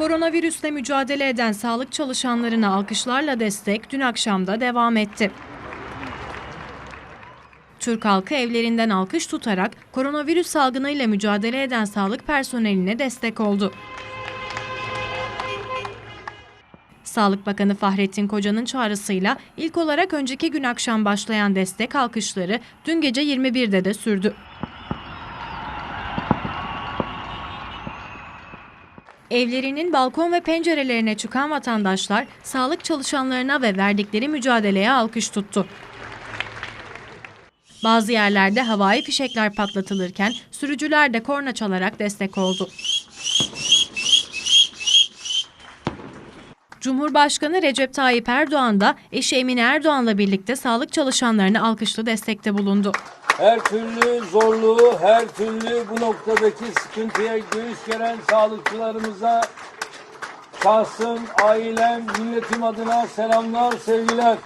Koronavirüsle mücadele eden sağlık çalışanlarına alkışlarla destek dün akşam da devam etti. Türk halkı evlerinden alkış tutarak koronavirüs salgınıyla mücadele eden sağlık personeline destek oldu. Sağlık Bakanı Fahrettin Koca'nın çağrısıyla ilk olarak önceki gün akşam başlayan destek alkışları dün gece 21'de de sürdü. Evlerinin balkon ve pencerelerine çıkan vatandaşlar sağlık çalışanlarına ve verdikleri mücadeleye alkış tuttu. Bazı yerlerde havai fişekler patlatılırken sürücüler de korna çalarak destek oldu. Cumhurbaşkanı Recep Tayyip Erdoğan da eşi Emine Erdoğan'la birlikte sağlık çalışanlarına alkışlı destekte bulundu. Her türlü zorluğu, her türlü bu noktadaki sıkıntıya göğüs geren sağlıkçılarımıza şahsım, ailem, milletim adına selamlar, sevgiler.